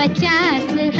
पचास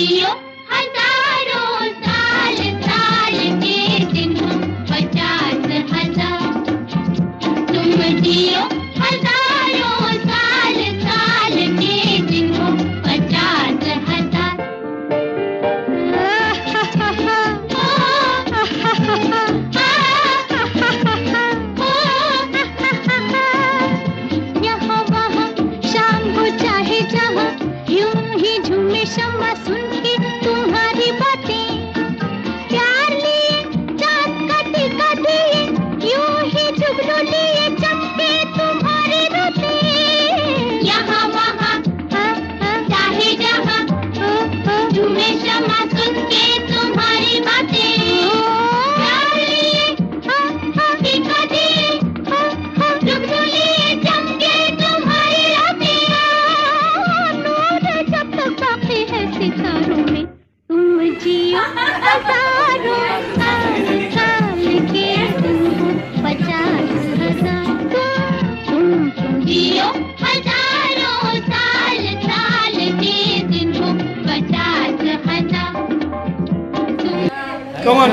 Yeah.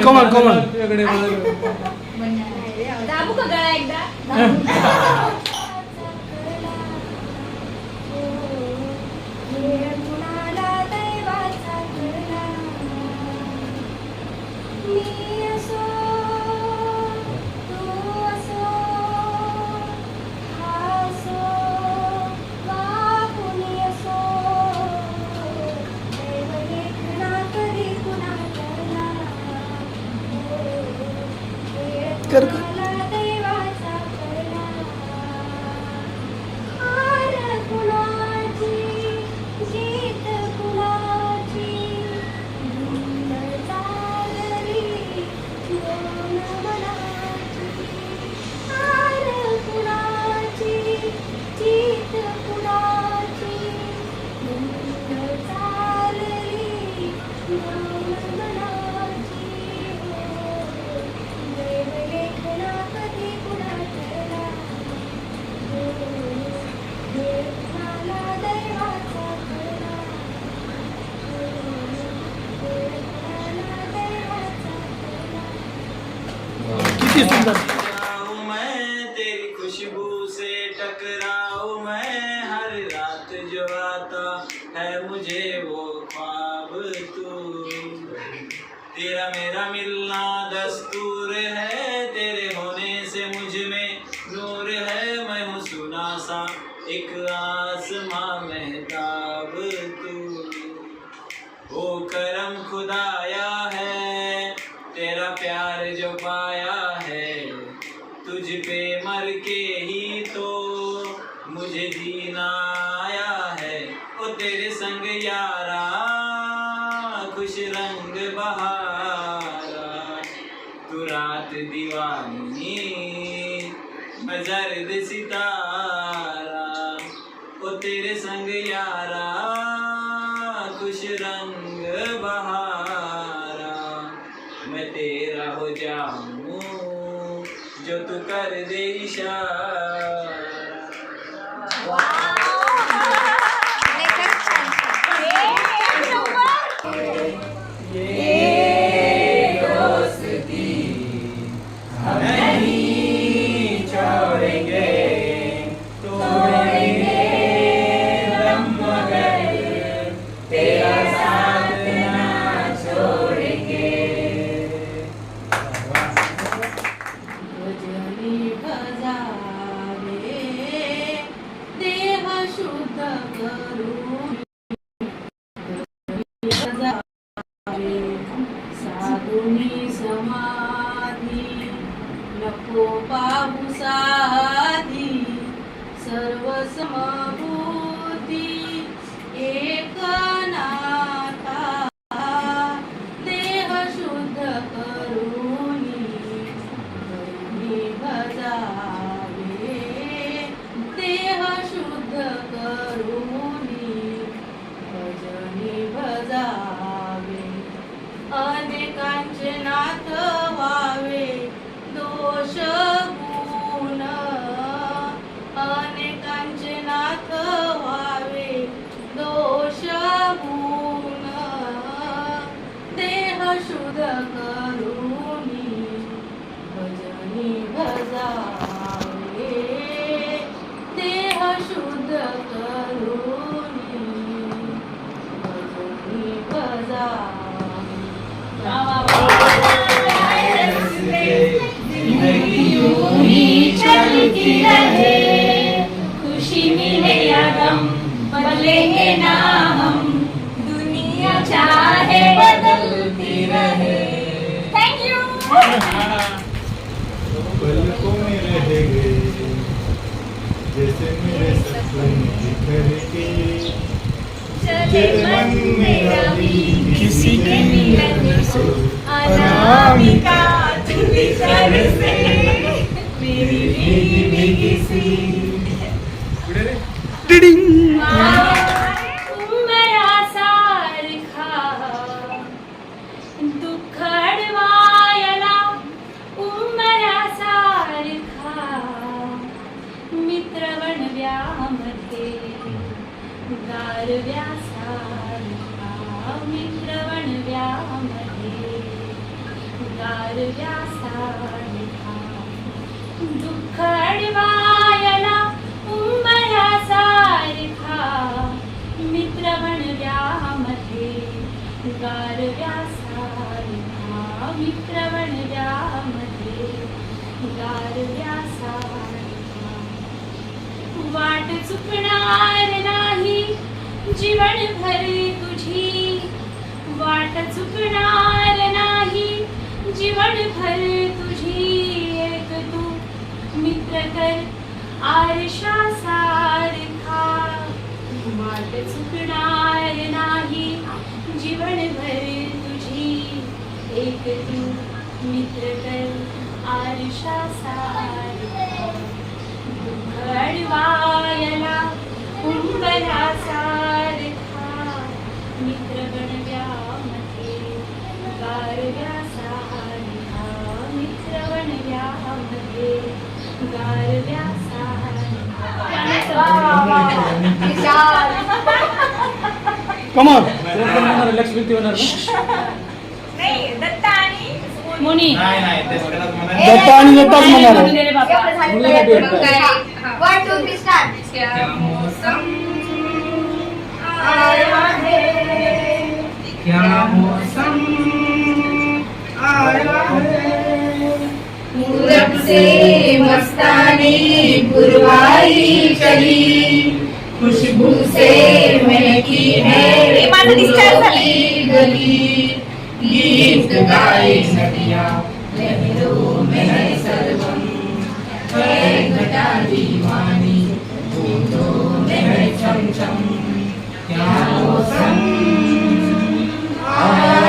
come on, come on. दाबू का गला एकदा। तेरा हो जाऊँ जो तू कर दे इशारा जैसे मेरे सपने बिखर के चले मन मेरा भी किसी के मिलन से अनामिका तू बिखर से मेरी भी किसी सी म्हणते गारव्यासा मित्रवण व्यामध्ये गारव्यासा दुःख अडवायला उंबरा सारखा मित्रवण व्यामध्ये गारव्यासा मित्रवण व्यामध्ये गारव्या वाट चुकणार सारखा कमॉन लक्ष्मी ती होणार नाही दत्ता आणि मुनी नाही नाही ते सगळ्यात मला दत्ता आणि दत्ताच म्हणाल. म्हणून दिले बाबा. वन टू थ्री स्टार्ट क्या? मौसम आया है. क्या मौसम आया पूरब से मस्तानी पुरवाई चली। खुशबू से महकी है। गली गीत गाए नदियाँ लहरों में है सरगम। है घटा दीवानी बूंदों में है छम क्या मौसम? आया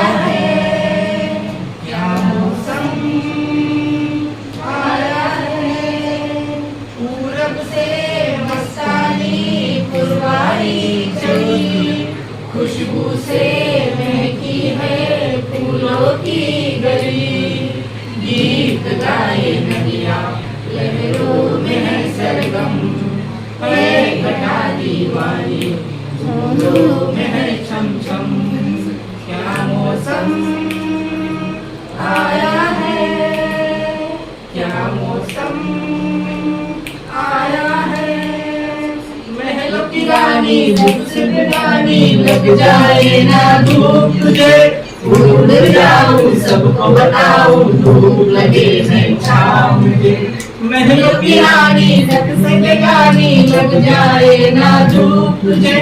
की रानी लग जाए ना धूप तुझे। उड़ जाऊँ, सबको बताऊँ, धूप लगे नहीं छाँव मुझे महलों की रानी, जग से गानी लग जाए ना धूप तुझे।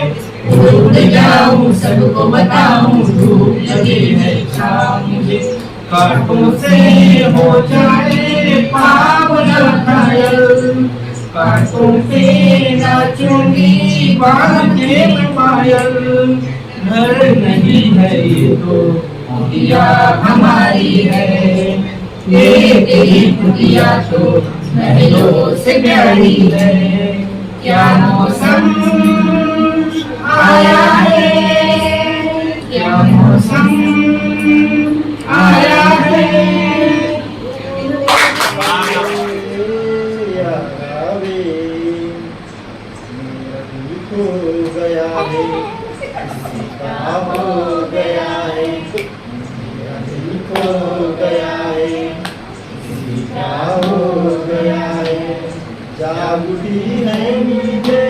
उड़ जाऊँ, सबको बताऊँ, धूप लगे नहीं छाँव मुझे कांटों से हो जाए पावन घायल पायल घर नहीं है तो कुटिया हमारी है ये तेरी कुटिया तो महलों से प्यारी है। क्या मौसम आया है, क्या मौसम आया है। जागती है नींदे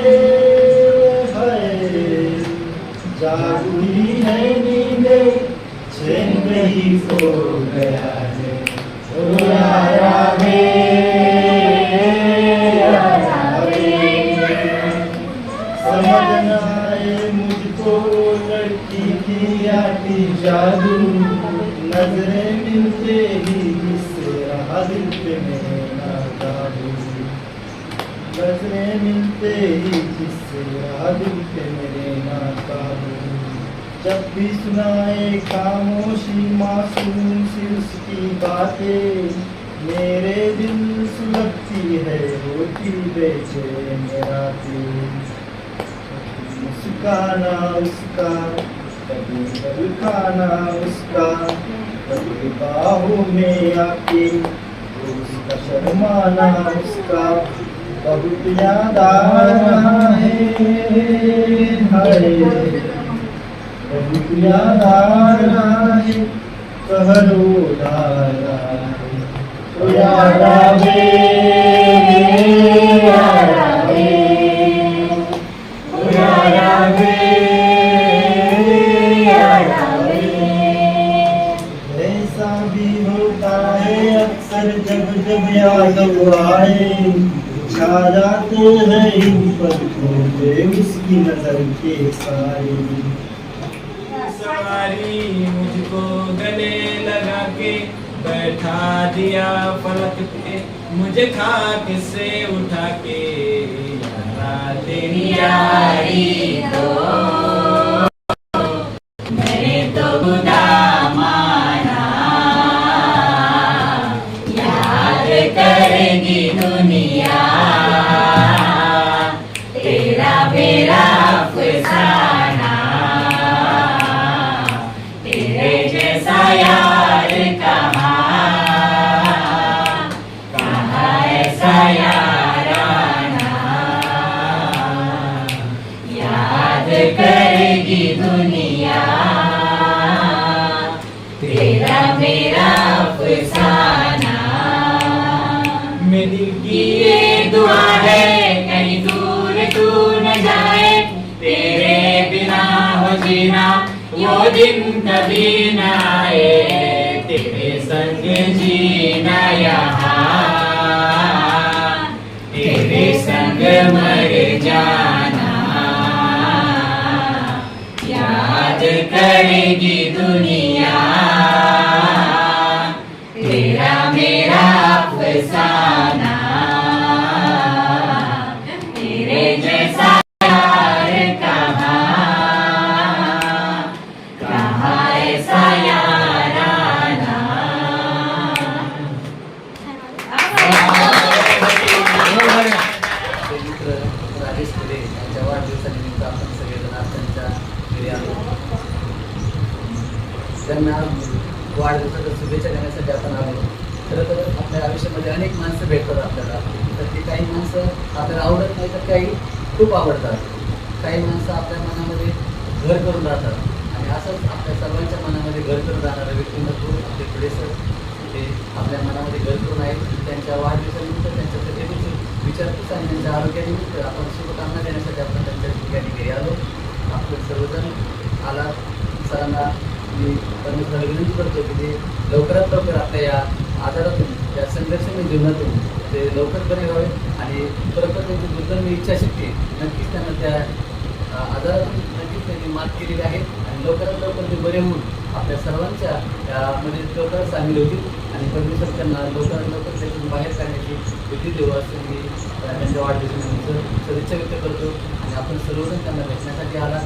है जागती है नींदे चैन नहीं खो गया है ओ यारा है की जादू नज़रें मिलते ही जिससे रहा दिल पे मेरा काबू नज़रें मिलते ही जिससे रहा दिल पे मेरे ना काबू जब भी सुनाए खामोशी मासूम सी उसकी बातें, मेरे दिल सुलगती है होती बेचैन रातें। मुस्काना उसका कभी कभी खाना उसका कभी बाहों में आके उसका शर्माना उसका बहुत याद है हाय बहुत याद है कहरो ला रहा है याद आवे याद के सवारी मुझको गले लगा के बैठा दिया फलक पे। मुझे खाक से कभी तेरे संग जीना। यहाँ तेरे संग मर जाना। याद करेगी दुनिया। तेरा मेरा अफसाना। त्यांना वाढदिवसाच्या शुभेच्छा देण्यासाठी आपण आलो. खरं तर आपल्या आयुष्यामध्ये अनेक माणसं भेटतात आपल्याला. तर ती काही माणसं आपल्याला आवडत नाही तर काही खूप आवडतात. काही माणसं आपल्या मनामध्ये घर करून राहतात. आणि असंच आपल्या सर्वांच्या मनामध्ये घर करून राहणाऱ्या व्यक्तिमत्व म्हणजे आपले पुढे सर ते आपल्या मनामध्ये घर करून आहेत. त्यांच्या वाढदिवसानिमित्त त्यांच्या तब्येतीची विचारपूस आणि त्यांच्या आरोग्यानिमित्त आपण शुभकामना देण्यासाठी आपण त्यांच्या ठिकाणी घरी आलो. आपण सर्वजण आला सरांना मी परमेश्वराला विनंती करतो की ते लवकरात लवकर आपल्या या आजारातून या संघर्षमय जीवनातून ते लवकर बरे व्हावे आणि खरोखर त्यांची दुर्दम्य इच्छाशक्ती नक्कीच त्यांना त्या आजारातून नक्कीच त्यांनी मात केलेली आहे आणि लवकरात लवकर ते बरे होऊन आपल्या सर्वांच्या यामध्ये लवकरच सामील होतील आणि परमेश्वर त्यांना लवकरात लवकर त्यातून बाहेर काढण्याची बुद्धी देऊ असं मी त्यांच्या वाढदिवसानिमित्त सदिच्छा व्यक्त करतो. आणि आपण सर्वजण त्यांना भेटण्यासाठी आला.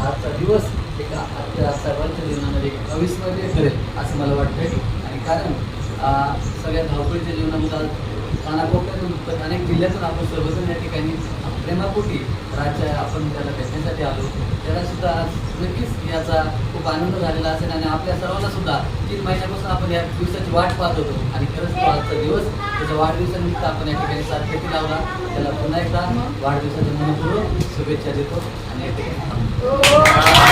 आजचा दिवस एक आपल्या सर्वांच्या जीवनामध्ये अविस्मरणीय ठरेल असं मला वाटतं आणि कारण सगळ्या धावपळीच्या जीवनामध्ये आज कानाकोपऱ्यातून अनेक जिल्ह्यातून आपण सर्वजण या ठिकाणी प्रेमापोटी राज्य आपण त्याला भेटण्यासाठी आलो. त्याला सुद्धा आज नक्कीच याचा खूप आनंद झालेला असेल आणि आपल्या सर्वांना सुद्धा तीन महिन्यापासून आपण या दिवसाची वाट पाहत होतो. आणि खरंच तो आजचा दिवस त्याच्या वाढदिवसानिमित्त आपण या ठिकाणी सार्थकी लावला. त्याला पुन्हा एकदा वाढदिवसाच्या मनपूर्वक शुभेच्छा देतो आणि या ठिकाणी